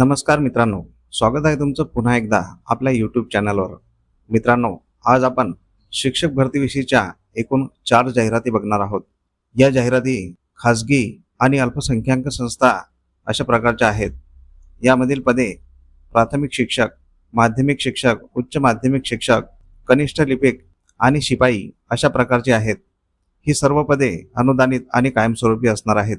नमस्कार मित्रांनो स्वागत आहे तुमचं पुन्हा एकदा आपल्या यूट्यूब चॅनलवर मित्रांनो आज आपण शिक्षक भरतीविषयीच्या एकूण चार जाहिराती बघणार आहोत. या जाहिराती खाजगी आणि अल्पसंख्याक संस्था अशा प्रकारच्या आहेत. यामधील पदे प्राथमिक शिक्षक माध्यमिक शिक्षक उच्च माध्यमिक शिक्षक कनिष्ठ लिपिक आणि शिपाई अशा प्रकारची आहेत. ही सर्व पदे अनुदानित आणि कायमस्वरूपी असणार आहेत.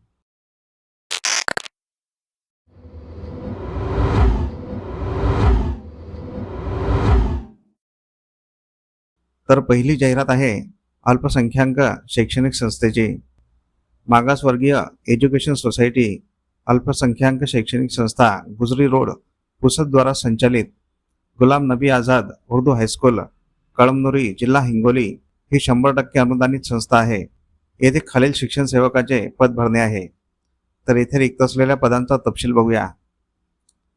तर पहिली जाहिरात आहे अल्पसंख्याक शैक्षणिक संस्थेची. मागासवर्गीय एज्युकेशन सोसायटी अल्पसंख्याक शैक्षणिक संस्था गुजरी रोड पुसदद्वारा संचालित गुलाम नबी आझाद उर्दू हायस्कूल कळमनुरी जिल्हा हिंगोली ही शंभर टक्के अनुदानित संस्था आहे. येथे खालील शिक्षण सेवकाचे पद भरणे आहे. तर येथे रिक्त असलेल्या पदांचा तपशील बघूया.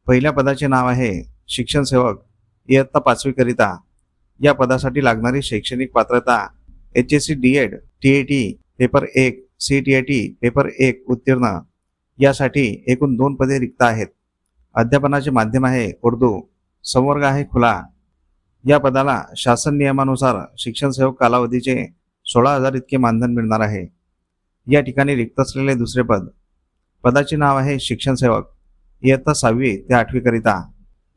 पहिल्या पदाचे नाव आहे शिक्षण सेवक इयत्ता पाचवीकरिता या पदासाठी लागणारी शैक्षणिक पात्रता H S C D Ed T A T paper एक C T A T paper एक उत्तीर्ण यासाठी एकूण दोन पदे रिक्त आहेत. अध्यापनाचे माध्यम आहे उर्दू संवर्ग आहे खुला. या पदाला शासन नियमानुसार शिक्षण सेवक कालावधीचे सोळा हजार इतके मानधन मिळणार आहे. या ठिकाणी रिक्त असलेले दुसरे पद. पदाचे नाव आहे शिक्षण सेवक. इयत्ता सहावी ते आठवीकरिता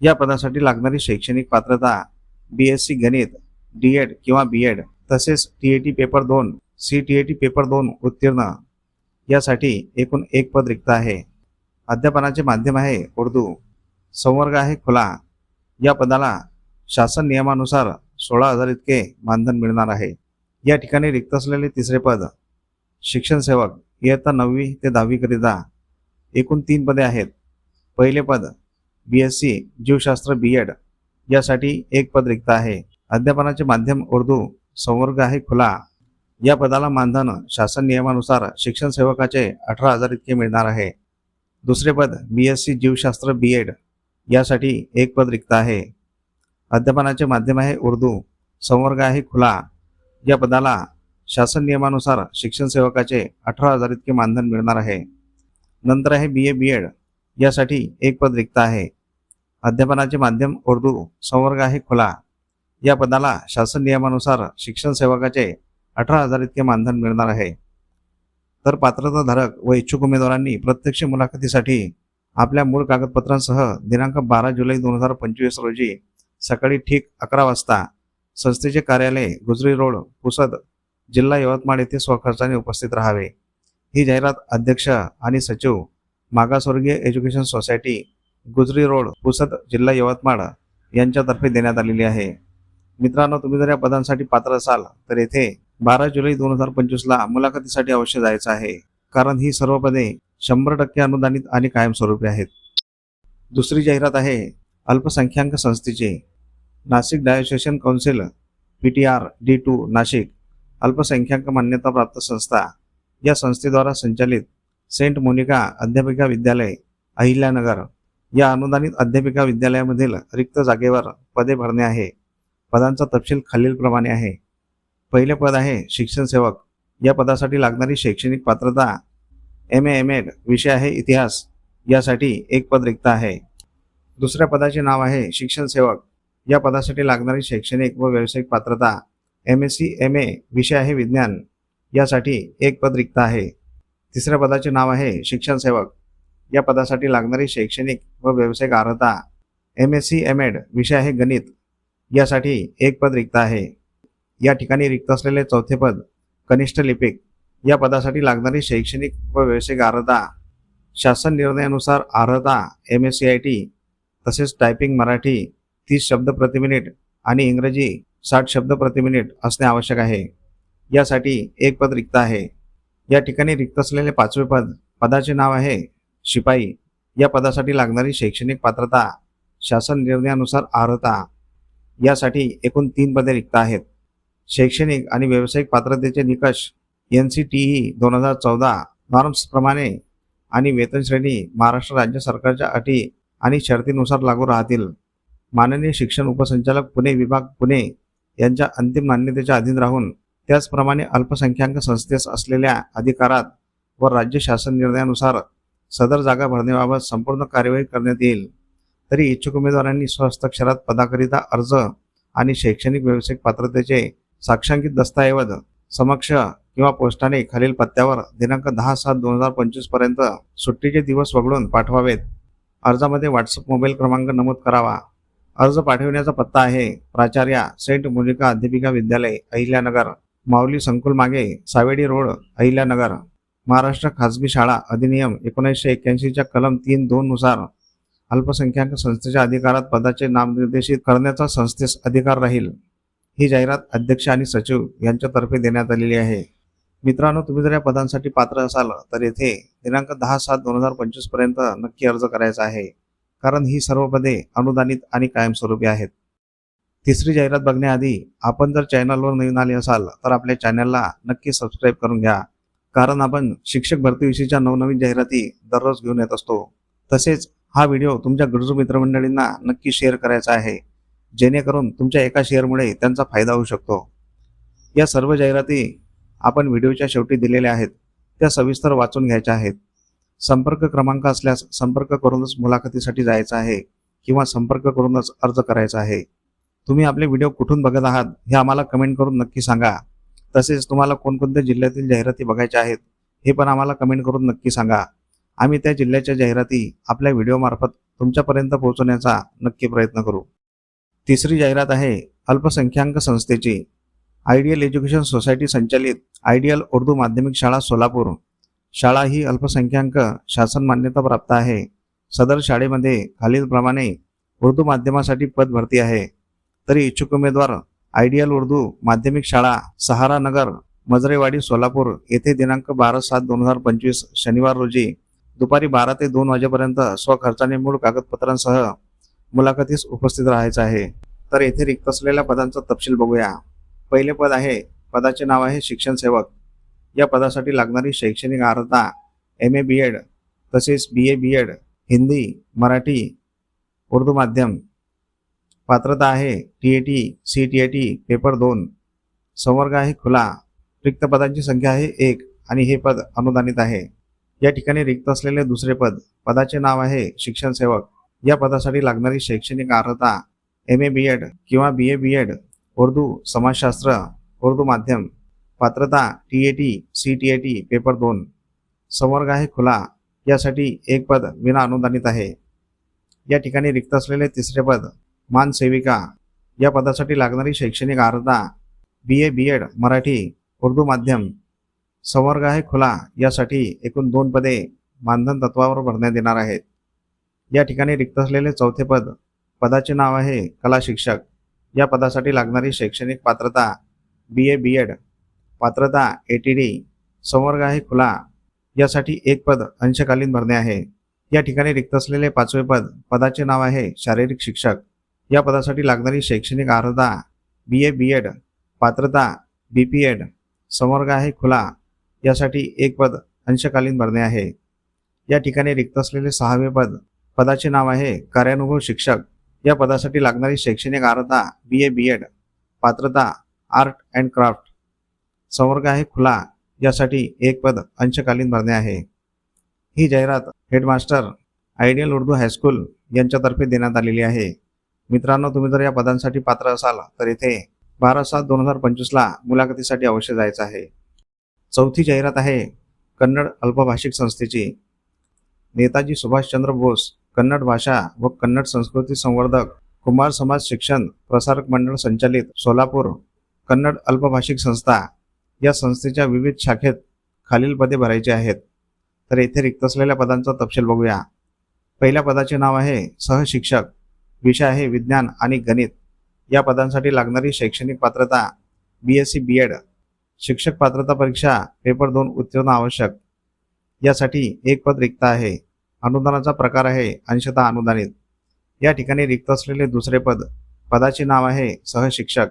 या पदासाठी लागणारी शैक्षणिक पात्रता बी एस सी गणित डी एड किंवा बी एड तसेच टी ए टी पेपर दोन C T A T paper दोन उत्तीर्ण यासाठी एकूण एक पद रिक्त आहे. अध्यापनाचे माध्यम आहे उर्दू संवर्ग आहे खुला. या पदाला शासन नियमानुसार सोळा हजार इतके मानधन मिळणार आहे. या ठिकाणी रिक्त असलेले तिसरे पद शिक्षण सेवक इयत्ता नववी ते दहावीकरिता एकूण तीन पदे आहेत. पहिले पद बी एस सी जीवशास्त्र बी एड यासाठी एक पद रिक्त आहे. अध्यापनाचे माध्यम उर्दू संवर्ग आहे खुला. या पदाला मानधन शासन नियमानुसार शिक्षण सेवकाचे अठरा हजार इतके मिळणार आहे. दुसरे पद बी एस सी जीवशास्त्र बी एड यासाठी एक पद रिक्त आहे. अध्यापनाचे माध्यम आहे उर्दू संवर्ग आहे खुला. या पदाला शासन नियमानुसार शिक्षण सेवकाचे अठरा हजार इतके मानधन मिळणार आहे. नंतर आहे बी ए बी एड यासाठी एक पद रिक्त आहे. अध्यापनाचे माध्यम उर्दू संवर्ग आहे खुला. या पदाला शासन नियमानुसार शिक्षण सेवकाचे अठरा हजार इतके मानधन मिळणार आहे. तर पात्रताधारक व इच्छुक उमेदवारांनी प्रत्यक्ष मुलाखतीसाठी आपल्या मूळ कागदपत्रांसह दिनांक बारा जुलै दोन हजार पंचवीस रोजी सकाळी ठीक अकरा वाजता संस्थेचे कार्यालय गुजरी रोड पुसद जिल्हा यवतमाळ येथे स्वखर्चाने उपस्थित राहावे. ही जाहिरात अध्यक्ष आणि सचिव मागासवर्गीय education society Gujari road Pusad जिल्हा यवतमाळ यांच्यातर्फे देण्यात आलेली आहे. मित्रांनो तुम्ही जर या पदांसाठी पात्र असाल तर येथे बारा जुलै दोन हजार पंचवीसला मुलाखतीसाठी अवश्य जायचं आहे. कारण ही सर्व पदे शंभर टक्के अनुदानित आणि कायमस्वरूपी आहेत. दुसरी जाहिरात आहे अल्पसंख्याक संस्थेचे Nashik diocesan council P T R D two Nashik अल्पसंख्याक मान्यताप्राप्त संस्था या संस्थेद्वारा संचालित सेंट मोनिका अध्यापिका विद्यालय अहिल्यानगर या अनुदानित अध्यापिका विद्यालयामधील रिक्त जागेवर पदे भरणे आहे. पदांचा तपशील खालीलप्रमाणे आहे. पहिले पद आहे शिक्षण सेवक. या पदासाठी लागणारी शैक्षणिक पात्रता एम ए एम एड विषय आहे इतिहास. यासाठी एक पद रिक्त आहे. दुसऱ्या पदाचे नाव आहे शिक्षण सेवक. या पदासाठी लागणारी शैक्षणिक व व्यावसायिक पात्रता M S C M A विषय आहे विज्ञान. यासाठी एक पद रिक्त आहे. तिसऱ्या पदाचे नाव आहे शिक्षण सेवक. या पदासाठी लागणारी शैक्षणिक व व्यावसायिक अर्हता M S C M Ed विषय आहे गणित. यासाठी एक पद रिक्त आहे. या ठिकाणी रिक्त असलेले चौथे पद कनिष्ठ लिपिक. या पदासाठी लागणारी शैक्षणिक व व्यावसायिक अर्हता शासन निर्णयानुसार अर्हता M S C I T तसेच टायपिंग मराठी तीस शब्द प्रति मिनिट आणि इंग्रजी साठ शब्द प्रति मिनिट असणे आवश्यक आहे. यासाठी एक पद रिक्त आहे. या ठिकाणी रिक्त असलेले पाचवे पद पदाचे नाव आहे शिपाई या पदासाठी लागणारी शैक्षणिक पात्रता शासन निर्णयानुसार अर्हता यासाठी एकूण तीन पदे रिक्त आहेत. शैक्षणिक आणि व्यावसायिक पात्रतेचे निकष एन सी टी ई दोन हजार चौदा नॉर्म्सप्रमाणे आणि वेतन श्रेणी महाराष्ट्र राज्य सरकारच्या अटी आणि शर्तीनुसार लागू राहतील. माननीय शिक्षण उपसंचालक पुणे विभाग पुणे यांच्या अंतिम मान्यतेच्या अधीन राहून त्याचप्रमाणे अल्पसंख्याक संस्थेस असलेल्या अधिकारात व राज्य शासन निर्णयानुसार सदर जागा भरण्याबाबत संपूर्ण कार्यवाही करण्यात येईल. तरी इच्छुक उमेदवारांनी स्वहस्ताक्षरात पदाकरिता अर्ज आणि शैक्षणिक व्यावसायिक पात्रतेचे साक्षांकित दस्तऐवज समक्ष किंवा पोस्टाने खालील पत्त्यावर दिनांक दहा सात दोन हजार पंचवीसपर्यंत सुट्टीचे दिवस वगळून पाठवावेत. अर्जामध्ये व्हॉट्सअप मोबाईल क्रमांक नमूद करावा. अर्ज पाठविण्याचा पत्ता आहे प्राचार्या सेंट मुलिका अध्यापिका विद्यालय अहिल्यानगर माऊली संकुल मागे सावेडी रोड अहिल्यानगर. महाराष्ट्र खाजगी शाळा अधिनियम एकोणीसशे एक्क्याऐंशीच्या कलम तीन दोन नुसार अल्पसंख्याक संस्थेच्या अधिकारात पदाचे नामनिर्देशित करण्याचा संस्थेस अधिकार राहील. ही जाहिरात अध्यक्ष आणि सचिव यांच्यातर्फे देण्यात आलेली आहे. मित्रांनो तुम्ही जर या पदांसाठी पात्र असाल तर येथे दिनांक दहा सात दोन हजार पंचवीसपर्यंत नक्की अर्ज करायचा आहे. कारण ही सर्व पदे अनुदानित आणि कायमस्वरूपी आहेत. तिसरी जाहिरात बघण्याआधी आपण जर चॅनलवर नवीन आले असाल तर आपल्या चॅनलला नक्की सबस्क्राईब करून घ्या. कारण आपण शिक्षक भरतीविषयीच्या नवनवीन जाहिराती दररोज घेऊन येत असतो. तसेच हा व्हिडिओ तुमच्या गरजू मित्रमंडळींना नक्की शेअर करायचा आहे. जेणेकरून तुमच्या एका शेअरमुळे त्यांचा फायदा होऊ शकतो. या सर्व जाहिराती आपण व्हिडिओच्या शेवटी दिलेल्या आहेत. त्या सविस्तर वाचून घ्यायच्या आहेत. संपर्क क्रमांक असल्यास संपर्क करूनच मुलाखतीसाठी जायचं आहे किंवा संपर्क करूनच अर्ज करायचा आहे. तुम्ही आपले व्हिडिओ कुठून बघत आहात हे आम्हाला कमेंट करून नक्की सांगा. तसेच तुम्हाला कोणकोणत्या जिल्ह्यातील जाहिराती बघायच्या आहेत हे पण आम्हाला कमेंट करून नक्की सांगा. आम्ही त्या जिल्ह्याच्या जाहिराती आपल्या व्हिडिओमार्फत तुमच्यापर्यंत पोहोचवण्याचा नक्की प्रयत्न करू. तिसरी जाहिरात आहे अल्पसंख्याक संस्थेची. आयडियल एज्युकेशन सोसायटी संचालित आयडियल उर्दू माध्यमिक शाळा सोलापूर. शाळा ही अल्पसंख्याक शासन मान्यता प्राप्त आहे. सदर शाळेमध्ये खालीलप्रमाणे उर्दू माध्यमासाठी पद भरती आहे. तरी इच्छुक उमेदवार आयडियल उर्दू माध्यमिक शाळा सहारा नगर मजरेवाडी सोलापूर येथे दिनांक बारा सात दोन हजार पंचवीस शनिवार रोजी दुपारी बारा ते दोन वाजेपर्यंत स्वखर्चाने मूळ कागदपत्रांसह मुलाखतीस उपस्थित राहायचं आहे. तर येथे रिक्त असलेल्या पदांचा तपशील बघूया. पहिले पद आहे पदाचे नाव आहे शिक्षण सेवक. या पदासाठी लागणारी शैक्षणिक अर्हता एम ए बी एड तसेच B A B Ed Hindi Marathi Urdu माध्यम पात्रता आहे. T A T C T A T paper दोन. संवर्ग आहे खुला. रिक्त पदांची संख्या आहे एक आणि हे पद अनुदानित आहे. या ठिकाणी रिक्त असलेले दुसरे पद पदाचे नाव आहे शिक्षण सेवक. या पदासाठी लागणारी शैक्षणिक अर्हता एम ए बी एड किंवा बी ए बी एड उर्दू समाजशास्त्र उर्दू माध्यम पात्रता T A T C T A T paper दोन. संवर्ग आहे खुला. यासाठी एक पद विना अनुदानित आहे. या ठिकाणी रिक्त असलेले तिसरे पद मानसेविका. या पदासाठी लागणारी शैक्षणिक अर्हता B A B Ed Marathi Urdu माध्यम संवर्ग आहे खुला यासाठी एकूण दोन पदे मानधन तत्वावर भरण्यात येणार आहेत. या ठिकाणी रिक्त असलेले चौथे पद पदाचे नाव आहे कला शिक्षक. या पदासाठी लागणारी शैक्षणिक पात्रता बी ए बी एड पात्रता ए टी डी संवर्ग आहे खुला यासाठी एक पद अंशकालीन भरणे आहे. या ठिकाणी रिक्त असलेले पाचवे पद पदाचे नाव आहे शारीरिक शिक्षक. या पदासाठी लागणारी शैक्षणिक अर्हता बी ए बी एड पात्रता बी पी एड संवर्ग आहे खुला यासाठी एक पद अंशकालीन भरणे आहे. या ठिकाणी रिक्त असलेले सहावे पद पदाचे नाव आहे कार्यानुभव शिक्षक. या पदासाठी लागणारी शैक्षणिक अर्हता बी ए बी एड पात्रता आर्ट अँड क्राफ्ट. संवर्ग आहे खुला यासाठी एक पद अंशकालीन भरणे आहे. ही जाहिरात हेडमास्टर आयडियल उर्दू हायस्कूल यांच्यातर्फे देण्यात आलेली आहे. मित्रांनो तुम्ही जर या पदांसाठी पात्र असाल तर इथे बारा सात दोन हजार पंचवीसला मुलाखतीसाठी अवश्य जायचं आहे. चौथी जाहिरात आहे कन्नड अल्पभाषिक संस्थेची. नेताजी सुभाषचंद्र बोस कन्नड भाषा व कन्नड संस्कृती संवर्धक कुमार समाज शिक्षण प्रसारक मंडळ संचालित सोलापूर कन्नड अल्पभाषिक संस्था या संस्थेच्या विविध शाखेत खालील पदे भरायची आहेत. तर येथे रिक्त असलेल्या पदांचा तपशील बघूया. पहिल्या पदाचे नाव आहे सहशिक्षक. विषय आहे विज्ञान आणि गणित. या पदांसाठी लागणारी शैक्षणिक पात्रता B S C B Ed शिक्षक पात्रता परीक्षा पेपर दोन उत्तीर्ण आवश्यक. यासाठी एक पद रिक्त आहे. अनुदानाचा प्रकार आहे अंशतः अनुदानित. या ठिकाणी रिक्त असलेले दुसरे पद पदाचे नाव आहे सहशिक्षक.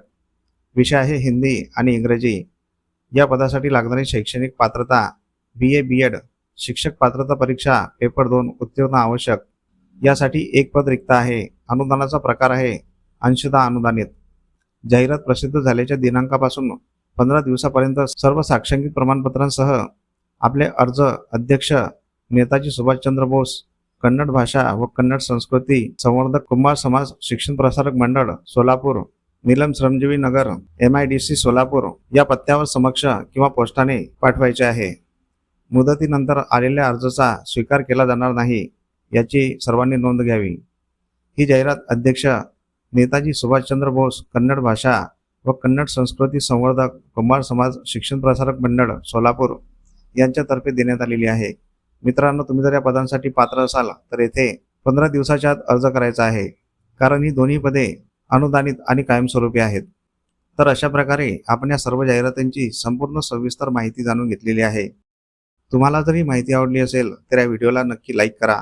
विषय आहे हिंदी आणि इंग्रजी. या पदासाठी लागणारी शैक्षणिक पात्रता बी ए बी एड शिक्षक पात्रता परीक्षा पेपर दोन उत्तीर्ण आवश्यक. यासाठी एक पद रिक्त आहे. अनुदानाचा प्रकार आहे. अंशदा अनुदानित. जाहिरात प्रसिद्ध झाल्याच्या दिनांकापासून पंधरा दिवसापर्यंत सर्व साक्षांकित प्रमाणपत्रांसह आपले अर्ज अध्यक्ष नेताजी सुभाषचंद्र बोस कन्नड भाषा व कन्नड संस्कृती संवर्धक कुंभार समाज शिक्षण Prasarak Mandal Solapur Neelam Shramjivi Nagar M I D C Solapur या पत्त्यावर समक्ष किंवा पोस्टाने पाठवायचे आहे. मुदतीनंतर आलेल्या अर्जाचा स्वीकार केला जाणार नाही याची सर्वांनी नोंद घ्यावी. ही जाहिरात अध्यक्ष नेताजी सुभाषचंद्र बोस कन्नड भाषा व कन्नड संस्कृती संवर्धक कुंभार समाज शिक्षण प्रसारक मंडळ सोलापूर यांच्यातर्फे देण्यात आलेली आहे. मित्रांनो तुम्ही जर या पदांसाठी पात्र असाल तर येथे पंधरा दिवसाच्या आत अर्ज करायचा आहे. कारण ही दोन्ही पदे अनुदानित आणि कायमस्वरूपी आहेत. तर अशा प्रकारे आपण या सर्व जाहिरातींची संपूर्ण सविस्तर माहिती जाणून घेतलेली आहे. तुम्हाला जर ही माहिती आवडली असेल तर या व्हिडिओला नक्की लाईक करा.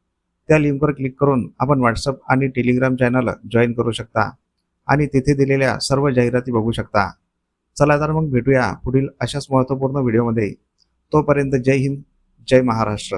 त्या लिंकवर क्लिक करून आपण व्हॉट्सअप आणि टेलिग्राम चॅनल जॉईन करू शकता आणि तिथे दिलेल्या सर्व जाहिराती बघू शकता. चला तर मग भेटूया पुढील अशाच महत्त्वपूर्ण व्हिडिओमध्ये. तोपर्यंत जय हिंद जय महाराष्ट्र.